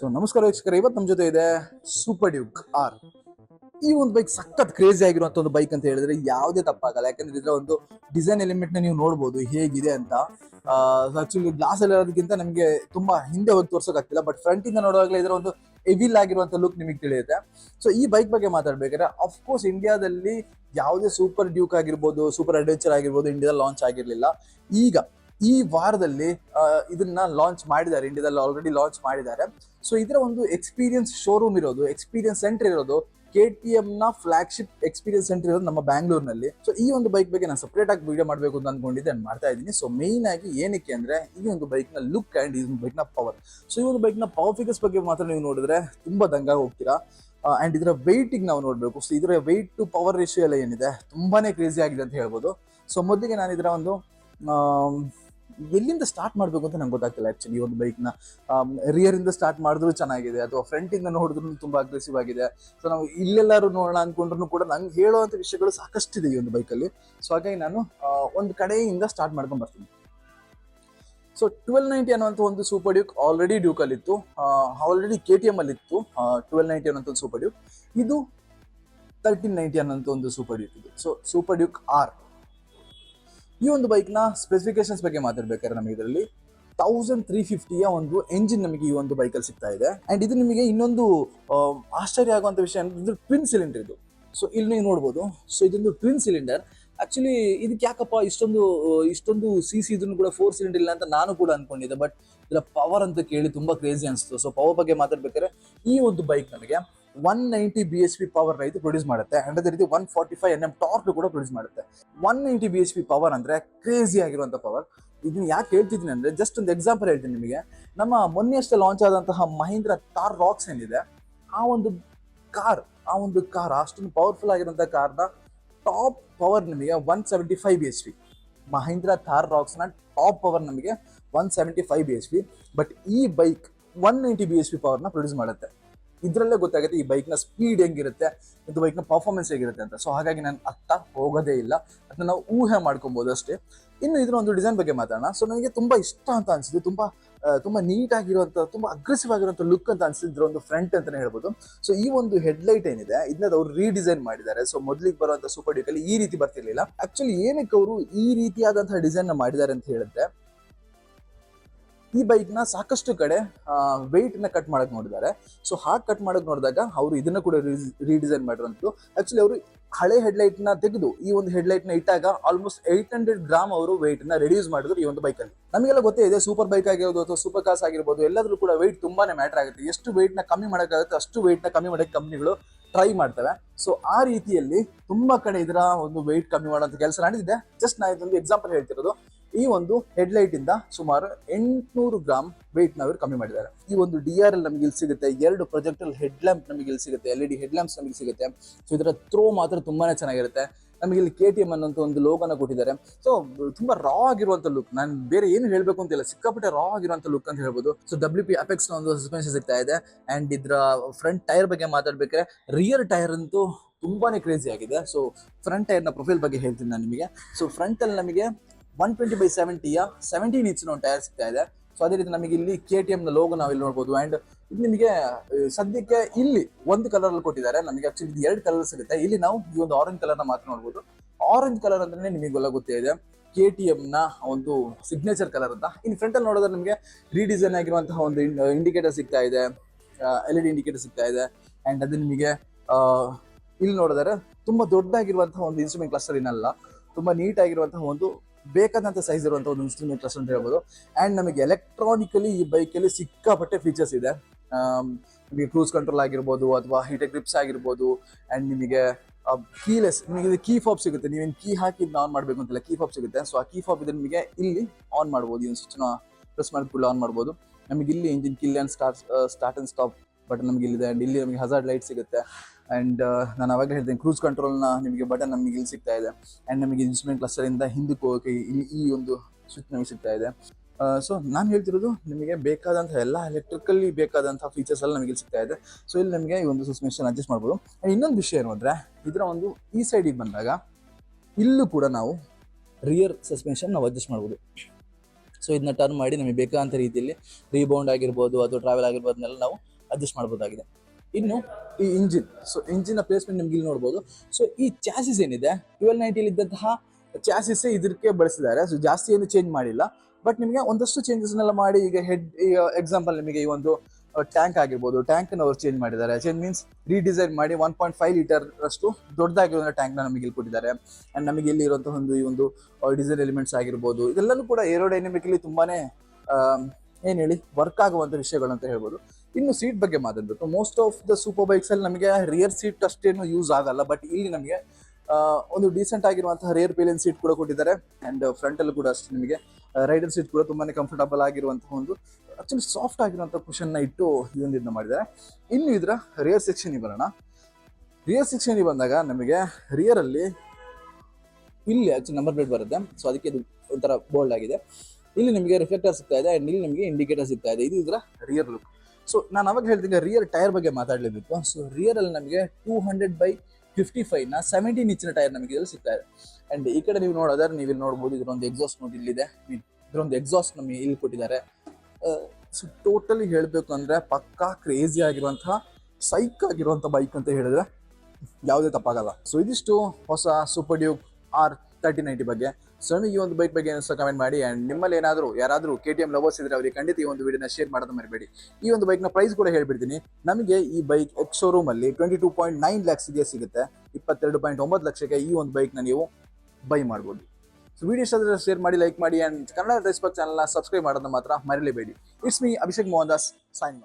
So ನಮಸ್ಕಾರ ವೀಕ್ಷಕರ, ಇವತ್ತು ನಮ್ಮ ಜೊತೆ ಇದೆ ಸೂಪರ್ ಡ್ಯೂಕ್ ಆರ್ ಈ ಒಂದು ಬೈಕ್ ಸಖತ್ ಕ್ರೇಜಿ ಆಗಿರುವಂತ ಒಂದು ಬೈಕ್ ಅಂತ ಹೇಳಿದ್ರೆ ಯಾವುದೇ ತಪ್ಪಾಗಲ್ಲ. ಯಾಕಂದ್ರೆ ಇದರ ಒಂದು ಡಿಸೈನ್ ಎಲಿಮೆಂಟ್ನ ನೀವು ನೋಡಬಹುದು ಹೇಗಿದೆ ಅಂತ. ಆಕ್ಚುಲಿ ಗ್ಲಾಸ್ ಅಲ್ಲಿ ಇರೋದಕ್ಕಿಂತ ನಮಗೆ ತುಂಬಾ ಹಿಂದೆ ಹೋಗಿ ತೋರ್ಸೋಕಾಗ್ತಿಲ್ಲ ಬಟ್ ಫ್ರಂಟ್ ಇಂದ ನೋಡುವಾಗಲೇ ಇದರ ಒಂದು ಎವಿಲ್ ಆಗಿರುವಂತ ಲುಕ್ ನಿಮಗೆ ತಿಳಿಯುತ್ತೆ. ಸೊ ಈ ಬೈಕ್ ಬಗ್ಗೆ ಮಾತಾಡ್ಬೇಕಾದ್ರೆ ಅಫ್ಕೋರ್ಸ್ ಇಂಡಿಯಾದಲ್ಲಿ ಯಾವುದೇ ಸೂಪರ್ ಡ್ಯೂಕ್ ಆಗಿರ್ಬೋದು ಸೂಪರ್ ಅಡ್ವೆಂಚರ್ ಆಗಿರ್ಬೋದು ಇಂಡಿಯಾದಲ್ಲಿ ಲಾಂಚ್ ಆಗಿರ್ಲಿಲ್ಲ. ಈಗ ಈ ವಾರದಲ್ಲಿ ಇದನ್ನ ಲಾಂಚ್ ಮಾಡಿದ್ದಾರೆ ಇಂಡಿಯಾದಲ್ಲಿ ಆಲ್ರೆಡಿ ಲಾಂಚ್ ಮಾಡಿದ್ದಾರೆ. ಸೊ ಇದರ ಒಂದು ಎಕ್ಸ್ಪೀರಿಯನ್ಸ್ ಶೋರೂಮ್ ಇರೋದು ಎಕ್ಸ್ಪೀರಿಯನ್ಸ್ ಸೆಂಟರ್ ಇರೋದು ಕೆ ಟಿ ಎಂ ನ ಫ್ಲಾಗ್ಶಿಪ್ ಎಕ್ಸ್ಪೀರಿಯನ್ಸ್ ಸೆಂಟರ್ ಇರೋದು ನಮ್ಮ ಬ್ಯಾಂಗ್ಳೂರ್ನಲ್ಲಿ ಸೊ ಈ ಒಂದು ಬೈಕ್ ಬಗ್ಗೆ ನಾನು ಸಪ್ರೇಟ್ ಆಗಿ ವಿಡಿಯೋ ಮಾಡಬೇಕು ಅಂತ ಅನ್ಕೊಂಡಿದ್ದೆ ನಾನು ಮಾಡ್ತಾ ಇದ್ದೀನಿ. ಸೊ ಮೇನ್ ಆಗಿ ಏನಕ್ಕೆ ಅಂದ್ರೆ ಈ ಒಂದು ಬೈಕ್ನ ಲುಕ್ ಅಂಡ್ ಈ ಒಂದು ಬೈಕ್ನ ಪವರ್ ಸೊ ಈ ಒಂದು ಬೈಕ್ನ ಪವರ್ ಫಿಗರ್ಸ್ ಬಗ್ಗೆ ಮಾತ್ರ ನೀವು ನೋಡಿದ್ರೆ ತುಂಬಾ ದಂಗ ಹೋಗ್ತೀರಾ. ಅಂಡ್ ಇದರ ವೆಯ್ಟಿಗೆ ನಾವು ನೋಡಬೇಕು. ಸೊ ಇದರ ವೆಯ್ಟ್ ಟು ಪವರ್ ರೇಷಿಯೋ ಎಲ್ಲ ಏನಿದೆ? ತುಂಬಾನೇ ಕ್ರೇಜಿ ಆಗಿದೆ ಅಂತ ಹೇಳ್ಬೋದು. ಸೊ ಮೊದಲಿಗೆ ನಾನು ಇದರ ಒಂದು ಎಲ್ಲಿಂದ ಸ್ಟಾರ್ಟ್ ಮಾಡಬೇಕು ಅಂತ ನಂಗೆ ಗೊತ್ತಾಗ್ತಿಲ್ಲ ಆಕ್ಚುಲಿ ಈ ಒಂದು ಬೈಕ್ನ ರಿಯರ್ ಇಂದ ಸ್ಟಾರ್ಟ್ ಮಾಡಿದ್ರು ಚೆನ್ನಾಗಿದೆ, ಅಥವಾ ಫ್ರಂಟ್ ಇಂದ ನೋಡಿದ್ರು ತುಂಬಾ ಅಗ್ರೆಸಿವ್ ಆಗಿದೆ. ಸೊ ನಾವು ಇಲ್ಲೆಲ್ಲರೂ ನೋಡೋಣ ಅನ್ಕೊಂಡ್ರು ಕೂಡ ನಂಗೆ ಹೇಳುವಂತ ವಿಷಯಗಳು ಸಾಕಷ್ಟಿದೆ ಈ ಒಂದು ಬೈಕಲ್ಲಿ ಸೊ ಹಾಗಾಗಿ ನಾನು ಒಂದು ಕಡೆಯಿಂದ ಸ್ಟಾರ್ಟ್ ಮಾಡ್ಕೊಂಡು ಬರ್ತೀನಿ. ಸೊ ಟ್ವೆಲ್ ನೈಂಟಿ ಅನ್ನುವಂಥ ಒಂದು ಸೂಪರ್ ಡ್ಯೂಕ್ ಆಲ್ರೆಡಿ ಡ್ಯೂಕ್ ಅಲ್ಲಿ ಇತ್ತು. ಆಲ್ರೆಡಿ ಕೆ ಟಿ ಎಂ ಅಲ್ಲಿ ಇತ್ತು. ಟ್ವೆಲ್ ನೈಂಟಿ ಅನ್ನೋಂಥ ಒಂದು ಸೂಪರ್ ಡ್ಯೂಕ್ ಇದು ತರ್ಟೀನ್ ನೈಂಟಿ ಅನ್ನೋಂಥ ಒಂದು ಸೂಪರ್ ಡ್ಯೂಕ್ ಇದು. ಸೊ ಸೂಪರ್ ಡ್ಯೂಕ್ ಆರ್ ಈ ಒಂದು ಬೈಕ್ನ ಸ್ಪೆಸಿಫಿಕೇಶನ್ಸ್ ಬಗ್ಗೆ ಮಾತಾಡ್ಬೇಕಾದ್ರೆ ನಮಗೆ ಇದರಲ್ಲಿ ತೌಸಂಡ್ ತ್ರೀ ಫಿಫ್ಟಿಯ ಒಂದು ಎಂಜಿನ್ ನಮಗೆ ಈ ಒಂದು ಬೈಕಲ್ಲಿ ಸಿಗ್ತಾ ಇದೆ. ಅಂಡ್ ಇದು ನಿಮಗೆ ಇನ್ನೊಂದು ಆಶ್ಚರ್ಯ ಆಗುವಂಥ ವಿಷಯ ಅಂದ್ರೆ ಟ್ವಿನ್ ಸಿಲಿಂಡರ್ ಇದು. ಸೊ ಇಲ್ಲಿ ನೀವು ನೋಡ್ಬೋದು. ಸೊ ಇದೊಂದು ಟ್ವಿನ್ ಸಿಲಿಂಡರ್ ಆಕ್ಚುಲಿ ಇದಕ್ಕೆ ಯಾಕಪ್ಪ ಇಷ್ಟೊಂದು ಇಷ್ಟೊಂದು ಸಿ ಸಿ ಇದನ್ನು ಕೂಡ ಫೋರ್ ಸಿಲಿಂಡರ್ ಇಲ್ಲ ಅಂತ ನಾನು ಕೂಡ ಅನ್ಕೊಂಡಿದ್ದೆ. ಬಟ್ ಇದರ ಪವರ್ ಅಂತ ಕೇಳಿ ತುಂಬ ಕ್ರೇಜಿ ಅನಿಸ್ತು. ಸೊ ಪವರ್ ಬಗ್ಗೆ ಮಾತಾಡ್ಬೇಕಾದ್ರೆ ಈ ಒಂದು ಬೈಕ್ ನಮಗೆ one ninety B S P power ಇದು ಪ್ರೊಡ್ಯೂಸ್ ಮಾಡುತ್ತೆ. ಅಂಡ್ ಅದೇ ರೀತಿ one forty five N M torque ಕೂಡ ಪ್ರೊಡ್ಯೂಸ್ ಮಾಡುತ್ತೆ. One ninety B S P power ಅಂದ್ರೆ ಕ್ರೇಜಿ ಆಗಿರುವಂಥ ಪವರ್ ಇದನ್ನ ಯಾಕೆ ಹೇಳ್ತಿದ್ದೀನಿ ಅಂದ್ರೆ ಜಸ್ಟ್ ಒಂದು ಎಕ್ಸಾಂಪಲ್ ಹೇಳ್ತೀನಿ ನಿಮಗೆ. ನಮ್ಮ ಮೊನ್ನೆ ಅಷ್ಟೇ ಲಾಂಚ್ ಆದಂತಹ ಮಹೀಂದ್ರ ಥಾರ್ ರಾಕ್ಸ್ ಏನಿದೆ, ಆ ಒಂದು ಕಾರ್ ಆ ಒಂದು ಕಾರ್ ಅಷ್ಟೊಂದು ಪವರ್ಫುಲ್ ಆಗಿರುವಂತಹ ಕಾರ್ನ ಟಾಪ್ ಪವರ್ ನಿಮಗೆ one seventy five B S P Mahindra Thar ರಾಕ್ಸ್ನ top power ನಮಗೆ one seventy five B S P but ಈ bike one ninety B S P ಪವರ್ನ produce ಮಾಡುತ್ತೆ. ಇದರಲ್ಲೇ ಗೊತ್ತಾಗುತ್ತೆ ಈ ಬೈಕ್ನ ಸ್ಪೀಡ್ ಹೆಂಗಿರುತ್ತೆ, ಇದು ಬೈಕ್ನ ಪರ್ಫಾರ್ಮೆನ್ಸ್ ಹೇಗಿರುತ್ತೆ ಅಂತ. ಸೊ ಹಾಗಾಗಿ ನಾನು ಅತ್ತ ಹೋಗೋದೇ ಇಲ್ಲ. ಅದನ್ನ ನಾವು ಊಹೆ ಮಾಡ್ಕೊಬೋದು ಅಷ್ಟೇ. ಇನ್ನು ಇದರ ಒಂದು ಡಿಸೈನ್ ಬಗ್ಗೆ ಮಾತಾಡೋಣ. ಸೊ ನನಗೆ ತುಂಬಾ ಇಷ್ಟ ಅಂತ ಅನ್ಸಿದ್ದು, ತುಂಬಾ ತುಂಬಾ ನೀಟ್ ಆಗಿರುವಂತ ತುಂಬಾ ಅಗ್ರೆಸಿವ್ ಆಗಿರುವಂತ ಲುಕ್ ಅಂತ ಅನ್ಸಿದ್ರ ಒಂದು ಫ್ರಂಟ್ ಅಂತಾನೆ ಹೇಳ್ಬೋದು. ಸೊ ಈ ಒಂದು ಹೆಡ್ಲೈಟ್ ಏನಿದೆ ಇದನ್ನ ಅವರು ರೀಡಿಸೈನ್ ಮಾಡಿದ್ದಾರೆ. ಸೊ ಮೊದಲಿಗೆ ಬರುವಂತ ಸೂಪರ್ ಡ್ಯೂಕಲ್ಲಿ ಈ ರೀತಿ ಬರ್ತಿರ್ಲಿಲ್ಲ. ಆಕ್ಚುಲಿ ಏನಕ್ಕೆ ಅವರು ಈ ರೀತಿಯಾದಂತಹ ಡಿಸೈನ್ ಮಾಡಿದ್ದಾರೆ ಅಂತ ಹೇಳಿದ್ರೆ ಈ ಬೈಕ್ನ ಸಾಕಷ್ಟು ಕಡೆ ವೆಯ್ಟ್ನ ಕಟ್ ಮಾಡೋಕೆ ನೋಡಿದ್ದಾರೆ. ಸೊ ಹಾಗೆ ಕಟ್ ಮಾಡಕ್ ನೋಡಿದಾಗ ಅವರು ಇದನ್ನ ಕೂಡ ರೀಡಿಸೈನ್ ಮಾಡಿರೋಂಥದ್ದು. ಆಕ್ಚುಲಿ ಅವರು ಹಳೆ ಹೆಡ್ಲೈಟ್ನ ತೆಗೆದು ಈ ಒಂದು ಹೆಡ್ಲೈಟ್ನ ಇಟ್ಟಾಗ ಆಲ್ಮೋಸ್ಟ್ ಏಟ್ ಹಂಡ್ರೆಡ್ ಗ್ರಾಮ್ ಅವರು ವೆಯ್ಟ್ನ ರೆಡ್ಯೂಸ್ ಮಾಡಿದ್ರು ಈ ಒಂದು ಬೈಕಲ್ಲಿ ನಮಗೆಲ್ಲ ಗೊತ್ತೇ ಇದೆ ಸೂಪರ್ ಬೈಕ್ ಆಗಿರ್ಬೋದು ಅಥವಾ ಸೂಪರ್ ಕಾಸ್ ಆಗಿರ್ಬೋದು, ಎಲ್ಲಾದ್ರೂ ಕೂಡ ವೆಯ್ಟ್ ತುಂಬಾನೇ ಮ್ಯಾಟರ್ ಆಗುತ್ತೆ. ಎಷ್ಟು ವೆಯ್ಟ್ನ ಕಮ್ಮಿ ಮಾಡೋಕ್ಕಾಗುತ್ತೆ, ಅಷ್ಟು ವೆಯ್ಟ್ನ ಕಮ್ಮಿ ಮಾಡಕ್ಕೆ ಕಂಪ್ನಿಗಳು ಟ್ರೈ ಮಾಡ್ತವೆ. ಸೊ ಆ ರೀತಿಯಲ್ಲಿ ತುಂಬಾ ಕಡೆ ಇದರ ಒಂದು ವೆಯ್ಟ್ ಕಮ್ಮಿ ಮಾಡುವಂತ ಕೆಲಸ ನಡೆದಿದೆ ಜಸ್ಟ್ ನಾ ಇದೊಂದು ಎಕ್ಸಾಂಪಲ್ ಹೇಳ್ತಿರೋದು. ಈ ಒಂದು ಹೆಡ್ಲೈಟ್ ಇಂದ ಸುಮಾರು ಎಂಟುನೂರು ಗ್ರಾಮ್ ವೆಯ್ಟ್ನ ಇವರು ಕಮ್ಮಿ ಮಾಡಿದ್ದಾರೆ. ಈ ಒಂದು ಡಿ ಆರ್ ಎಲ್ ನಮಗೆ ಇಲ್ಲಿ ಸಿಗುತ್ತೆ, ಎರಡು ಪ್ರೊಜೆಕ್ಟಲ್ ಹೆಡ್ ಲ್ಯಾಂಪ್ ನಮಗೆ ಇಲ್ಲಿ ಸಿಗುತ್ತೆ L E D head lamps ನಮಗೆ ಸಿಗುತ್ತೆ. ಸೊ ಇದರ ಥ್ರೋ ಮಾತ್ರ ತುಂಬಾನೇ ಚೆನ್ನಾಗಿರುತ್ತೆ. ನಮಗೆ ಇಲ್ಲಿ ಕೆ ಟಿ ಎಂ ಅನ್ನೋಂಥ ಒಂದು ಲೋಗನ ಕೊಟ್ಟಿದ್ದಾರೆ. ಸೊ ತುಂಬಾ ರಾ ಆಗಿರುವಂತ ಲುಕ್ ನಾನು ಬೇರೆ ಏನು ಹೇಳ್ಬೇಕು ಅಂತಿಲ್ಲ. ಸಿಕ್ಕಾಪಟ್ಟೆ ರಾ ಆಗಿರುವಂತ ಲುಕ್ ಅಂತ ಹೇಳ್ಬೋದು. ಸೊ ಡಬ್ಲ್ಯೂ ಪಿ ಅಪೆಕ್ಸ್ ಒಂದು ಸಸ್ಪೆನ್ಸ್ ಸಿಗ್ತಾ ಇದೆ. ಅಂಡ್ ಇದ್ರ ಫ್ರಂಟ್ ಟೈರ್ ಬಗ್ಗೆ ಮಾತಾಡ್ಬೇಕಾದ್ರೆ ರಿಯರ್ ಟೈರ್ ಅಂತೂ ತುಂಬಾನೇ ಕ್ರೇಜಿ ಆಗಿದೆ. ಸೊ ಫ್ರಂಟ್ ಟೈರ್ನ ಪ್ರೊಫೈಲ್ ಬಗ್ಗೆ ಹೇಳ್ತೀನಿ ನಾನು ನಿಮಗೆ. ಸೊ ಫ್ರಂಟ್ ಅಲ್ಲಿ ನಮಗೆ ಒನ್ ಟ್ವೆಂಟಿ ಬೈ ಸೆವೆಂಟಿಯ ಸೆವೆಂಟೀನ್ ಇಂಚ್ ಒಂದು ಟೈರ್ ಸಿಗ್ತಾ ಇದೆ. ಸೊ ಅದೇ ರೀತಿ ನಮಗೆ ಇಲ್ಲಿ ಕೆ ಟಿ ನ ಲೋಗೋ ನಾವು ಇಲ್ಲಿ ನೋಡ್ಬೋದು. ಅಂಡ್ ಇದು ನಿಮಗೆ ಸದ್ಯಕ್ಕೆ ಇಲ್ಲಿ ಒಂದು ಕಲರ್ ಅಲ್ಲಿ ಕೊಟ್ಟಿದ್ದಾರೆ. ನಮಗೆ ಆಕ್ಚುಲಿ ಇದು ಎರಡು ಕಲರ್ ಸಿಗುತ್ತೆ. ಇಲ್ಲಿ ನಾವು ಈ ಒಂದು ಆರೆಂಜ್ ಕಲರ್ನ ಮಾತ್ರ ನೋಡ್ಬೋದು. ಆರೆಂಜ್ ಕಲರ್ ಅಂದ್ರೆ ನಿಮಗೆಲ್ಲ ಗೊತ್ತೇ ಇದೆ. ಕೆ ಟಿ ನ ಒಂದು ಸಿಗ್ನೇಚರ್ ಕಲರ್ ಅಂತ. ಇನ್ ಫ್ರಂಟ್ ಅಲ್ಲಿ ನೋಡಿದ್ರೆ ನಿಮಗೆ ರೀಡಿಸೈನ್ ಆಗಿರುವಂತಹ ಒಂದು ಇಂಡಿಕೇಟರ್ ಸಿಗ್ತಾ ಇದೆ. ಎಲ್ ಇ ಡಿ ಇಂಡಿಕೇಟರ್ ಸಿಗ್ತಾ ಇದೆ. ಅಂಡ್ ಅದು ನಿಮಗೆ ಇಲ್ಲಿ ನೋಡಿದರೆ ತುಂಬಾ ದೊಡ್ಡದಾಗಿರುವಂತಹ ಒಂದು ಇನ್ಸ್ಟ್ರೂಮೆಂಟ್ ಕ್ಲಸ್ಟರ್ ಇನ್ನಲ್ಲ. ತುಂಬಾ ನೀಟ್ ಆಗಿರುವಂತಹ ಒಂದು ಬೇಕಾದಂತ ಸೈಜ್ ಇರುವಂಥ ಒಂದು ಇನ್ಸ್ಟ್ರೂಮೆಂಟ್ ಕ್ಲಸ್ಟರ್ ಅಂತ ಹೇಳ್ಬೋದು. ಅಂಡ್ ನಮಗೆ ಎಲೆಕ್ಟ್ರಾನಿಕಲಿ ಈ ಬೈಕಲ್ಲಿ ಸಿಕ್ಕಾಪಟ್ಟೆ ಫೀಚರ್ಸ್ ಇದೆ. ನಿಮಗೆ ಕ್ರೂಸ್ ಕಂಟ್ರೋಲ್ ಆಗಿರ್ಬೋದು ಅಥವಾ ಹೀಟರ್ ಗ್ರಿಪ್ಸ್ ಆಗಿರ್ಬೋದು ಅಂಡ್ ನಿಮಗೆ ಕೀಲೆಸ್ ನಿಮಗೆ ಇದು ಕೀ ಫಾಪ್ ಸಿಗುತ್ತೆ. ನೀವೇನು ಕೀ ಹಾಕಿ ಆನ್ ಮಾಡಬೇಕು ಅಂತಿಲ್ಲ ಕೀ ಫಾಪ್ ಸಿಗುತ್ತೆ. ಸೊ ಆ ಕೀ ಫಾಪ್ ಇದೆ ನಿಮಗೆ ಇಲ್ಲಿ ಆನ್ ಮಾಡ್ಬೋದು. ಈ ಸ್ವಿಚ್ನ ಪ್ರೆಸ್ ಮಾಡಿ ಕೂಡ ಆನ್ ಮಾಡ್ಬೋದು. ನಮಗೆ ಇಲ್ಲಿ engine kill and start start and stop button ನಮಗೆ ಇಲ್ಲಿದೆ ಆ್ಯಂಡ್ ಇಲ್ಲಿ ನಮಗೆ ಹಜಾರ್ಡ್ ಲೈಟ್ ಸಿಗುತ್ತೆ. ಅಂಡ್ ನಾನು ಅವಾಗ ಹೇಳ್ತೀನಿ ಕ್ರೂಸ್ ಕಂಟ್ರೋಲ್ನ ನಿಮಗೆ ಬಟನ್ ನಮಗೆ ಇಲ್ಲಿ ಸಿಗ್ತಾ ಇದೆ. ಆ್ಯಂಡ್ ನಮಗೆ ಇನ್ಸ್ಟ್ರೂಮೆಂಟ್ ಕ್ಲಸ್ಟರಿಂದ ಹಿಂದಕ್ಕೆ ಹೋಗೋಕೆ ಇಲ್ಲಿ ಈ ಒಂದು ಸ್ವಿಚ್ ನಮಗೆ ಸಿಗ್ತಾ ಇದೆ. ಸೊ ನಾನು ಹೇಳ್ತಿರೋದು ನಿಮಗೆ ಬೇಕಾದಂಥ ಎಲ್ಲ ಎಲೆಕ್ಟ್ರಿಕಲ್ಲಿ ಬೇಕಾದಂಥ ಫೀಚರ್ಸ್ ಎಲ್ಲ ನಮಗೆ ಸಿಗ್ತಾ ಇದೆ. ಸೊ ಇಲ್ಲಿ ನಮಗೆ ಈ ಒಂದು ಸಸ್ಪೆನ್ಷನ್ ಅಡ್ಜಸ್ಟ್ ಮಾಡ್ಬೋದು. ಆ್ಯಂಡ್ ಇನ್ನೊಂದು ವಿಷಯ ಏನು ಅಂದರೆ, ಇದರ ಒಂದು ಈ ಸೈಡಿಗೆ ಬಂದಾಗ ಇಲ್ಲೂ ಕೂಡ ನಾವು ರಿಯರ್ ಸಸ್ಪೆನ್ಷನ್ ನಾವು ಅಡ್ಜಸ್ಟ್ ಮಾಡ್ಬೋದು. ಸೊ ಇದನ್ನ ಟರ್ನ್ ಮಾಡಿ ನಮಗೆ ಬೇಕಾದಂಥ ರೀತಿಯಲ್ಲಿ ರೀಬೌಂಡ್ ಆಗಿರ್ಬೋದು, ಅಥವಾ ಟ್ರಾವೆಲ್ ಆಗಿರ್ಬೋದನ್ನೆಲ್ಲ ನಾವು ಅಡ್ಜಸ್ಟ್ ಮಾಡ್ಬೋದಾಗಿದೆ. ಇನ್ನು ಈ ಇಂಜಿನ್ ಸೊ ಇಂಜಿನ್ ಪ್ಲೇಸ್ಮೆಂಟ್ ನಿಮ್ಗೆ ಇಲ್ಲಿ ನೋಡ್ಬೋದು. ಸೊ ಈ ಚಾಸಿಸ್ ಏನಿದೆ? ಟ್ವೆಲ್ ನೈಂಟಿಲಿ ಇದ್ದಂತಹ ಚಾಸಿಸ್ ಇದಕ್ಕೆ ಬಳಸಿದ್ದಾರೆ. ಸೊ ಜಾಸ್ತಿ ಏನು ಚೇಂಜ್ ಮಾಡಿಲ್ಲ. ಬಟ್ ನಿಮಗೆ ಒಂದಷ್ಟು ಚೇಂಜಸ್ನೆಲ್ಲ ಮಾಡಿ, ಈಗ ಹೆಡ್ ಎಕ್ಸಾಂಪಲ್ ನಿಮಗೆ ಈ ಒಂದು ಟ್ಯಾಂಕ್ ಆಗಿರ್ಬೋದು. ಟ್ಯಾಂಕ್ ಅವ್ರು ಚೇಂಜ್ ಮಾಡಿದ್ದಾರೆ. ಚೇಂಜ್ ಮೀನ್ಸ್ ರೀಡಿಸೈನ್ ಮಾಡಿ ಒನ್ ಪಾಯಿಂಟ್ ಫೈವ್ ಲೀಟರ್ ಅಷ್ಟು ದೊಡ್ಡದಾಗಿರೋ ಟ್ಯಾಂಕ್ ನಮಗೆ ಇಲ್ಲಿ ಕೊಟ್ಟಿದ್ದಾರೆ. ಅಂಡ್ ನಮಗೆ ಇಲ್ಲಿ ಇರುವಂತಹ ಒಂದು, ಈ ಒಂದು ಡಿಸೈನ್ ಎಲಿಮೆಂಟ್ಸ್ ಆಗಿರ್ಬೋದು. ಇದೆಲ್ಲನೂ ಕೂಡ ಏರೋಡೈನಮಿಕಲಿ ತುಂಬಾನೇ ಏನ್ ಹೇಳಿ ವರ್ಕ್ ಆಗುವಂತ ವಿಷಯಗಳು ಅಂತ ಹೇಳ್ಬೋದು. ಇನ್ನು ಸೀಟ್ ಬಗ್ಗೆ ಮಾತಾಡ್ಬೇಕು. Most of the super bikes ಅಲ್ಲಿ ನಮಗೆ ರಿಯರ್ ಸೀಟ್ ಅಷ್ಟೇನು ಯೂಸ್ ಆಗಲ್ಲ ಬಟ್ ಇಲ್ಲಿ ನಮಗೆ ಒಂದು ಡೀಸೆಂಟ್ ಆಗಿರುವಂತಹ ರೇರ್ ಪೇಲಿಯನ್ ಸೀಟ್ ಕೂಡ ಕೊಟ್ಟಿದ್ದಾರೆ ಅಂಡ್ ಫ್ರಂಟ್ ಅಲ್ಲಿ ಕೂಡ ಅಷ್ಟೇ ನಿಮಗೆ. ರೈಡರ್ ಸೀಟ್ ಕೂಡ ತುಂಬಾನೇ ಕಂಫರ್ಟಬಲ್ ಆಗಿರುವಂತಹ ಒಂದು ಆಕ್ಚುಲಿ ಸಾಫ್ಟ್ ಕ್ವಶನ್ನ ಇಟ್ಟು ಈ ಒಂದು ಮಾಡಿದ್ದಾರೆ. ಇನ್ನು ಇದರ ರಿಯರ್ ಸೆಕ್ಷನ್ ಬರೋಣ. ರಿಯರ್ ಸೆಕ್ಷನ್ ಬಂದಾಗ ನಮಗೆ ರಿಯರ್ ಅಲ್ಲಿ, ಇಲ್ಲಿ ಆಕ್ಚುಲಿ ನಂಬರ್ ಪ್ಲೇಟ್ ಬರುತ್ತೆ. ಸೊ ಅದಕ್ಕೆ ಇದು ಒಂಥರ ಬೋಲ್ಡ್ ಆಗಿದೆ. ಇಲ್ಲಿ ನಿಮಗೆ ರಿಫ್ಲೆಕ್ಟರ್ ಸಿಗ್ತಾ ಇದೆ ಅಂಡ್ ಇಲ್ಲಿ ನಿಮಗೆ ಇಂಡಿಕೇಟರ್ ಸಿಗ್ತಾ ಇದೆ. ಇದು ಇದರ ರಿಯರ್ ಲುಕ್ ಸೊ ನಾನು ಅವಾಗ ಹೇಳ್ತೀನಿ ರಿಯರ್ ಟೈರ್ ಬಗ್ಗೆ ಮಾತಾಡಲೇಬೇಕು. ಸೊ ರಿಯರ್ ಅಲ್ಲಿ ನಮಗೆ ಟೂ ಹಂಡ್ರೆಡ್ ಬೈ ಫಿಫ್ಟಿ ಫೈವ್ನ ಸೆವೆಂಟೀನ್ ಇಂಚಿನ ಟೈರ್ ನಮಗೆ ಇಲ್ಲಿ ಸಿಗ್ತಾ ಇದೆ. ಅಂಡ್ ಈ ಕಡೆ ನೀವು ನೋಡೋದಾದ್ರೆ ನೀವು ಇಲ್ಲಿ ನೋಡ್ಬೋದು, ಇದರೊಂದು ಎಕ್ಸಾಸ್ಟ್ ನೋಡಿ ಇಲ್ಲಿದೆ. ಇದರೊಂದು ಎಕ್ಸಾಸ್ಟ್ ನಮಗೆ ಇಲ್ಲಿ ಕೊಟ್ಟಿದ್ದಾರೆ. ಸೊ ಟೋಟಲಿ ಹೇಳಬೇಕು ಅಂದ್ರೆ ಪಕ್ಕಾ ಕ್ರೇಜಿ ಆಗಿರುವಂತಹ ಸೈಕ್ ಆಗಿರುವಂಥ ಬೈಕ್ ಅಂತ ಹೇಳಿದ್ರೆ ಯಾವುದೇ ತಪ್ಪಾಗಲ್ಲ. ಸೊ ಇದಿಷ್ಟು ಹೊಸ super duke R thirty ninety ಬಗ್ಗೆ. ಸೊ ನಿಮಗೆ ಈ ಒಂದು ಬೈಕ್ ಬಗ್ಗೆ ಏನಿಸ್ತಾ ಕಮೆಂಟ್ ಮಾಡಿ ಆ್ಯಂಡ್ ನಿಮ್ಮಲ್ಲಿ ಏನಾದರೂ, ಯಾರಾದರೂ ಕೆ ಟಿ ಎಂ ಲವರ್ಸ್ ಇದ್ರೆ ಅವರಿಗೆ ಖಂಡಿತ ಈ ಒಂದು ವಿಡಿಯೋನ ಶೇರ್ ಮಾಡೋದು ಮರಿಬೇಡಿ. ಈ ಒಂದು ಬೈಕ್ನ ಪ್ರೈಸ್ ಕೂಡ ಹೇಳಿಬಿಡ್ತೀನಿ. ನಮಗೆ ಈ ಬೈಕ್ ಎಕ್ಸ್ ಶೋರೂಮಲ್ಲಿ ಟ್ವೆಂಟಿ ಟೂ ಪಾಯಿಂಟ್ ನೈನ್ ಲ್ಯಾಕ್ಸ್ಗೆ ಸಿಗುತ್ತೆ. ಇಪ್ಪತ್ತೆರಡು ಪಾಯಿಂಟ್ ಒಂಬತ್ತು ಲಕ್ಷಕ್ಕೆ ಈ ಒಂದು ಬೈಕ್ನ ನೀವು ಬೈ ಮಾಡ್ಬೋದು. ಸೊ ವಿಡಿಯೋ ಇಷ್ಟ ಶೇರ್ ಮಾಡಿ ಲೈಕ್ ಮಾಡಿ ಆ್ಯಂಡ್ ಕನ್ನಡ ರೆಸ್ಪೆಕ್ಟ್ ಚಾನಲ್ನ ಸಬ್ಸ್ಕ್ರೈಬ್ ಮಾಡೋದನ್ನ ಮಾತ್ರ ಮರಿಲೇಬೇಡಿ. It's me Abhishek Mohan Das sign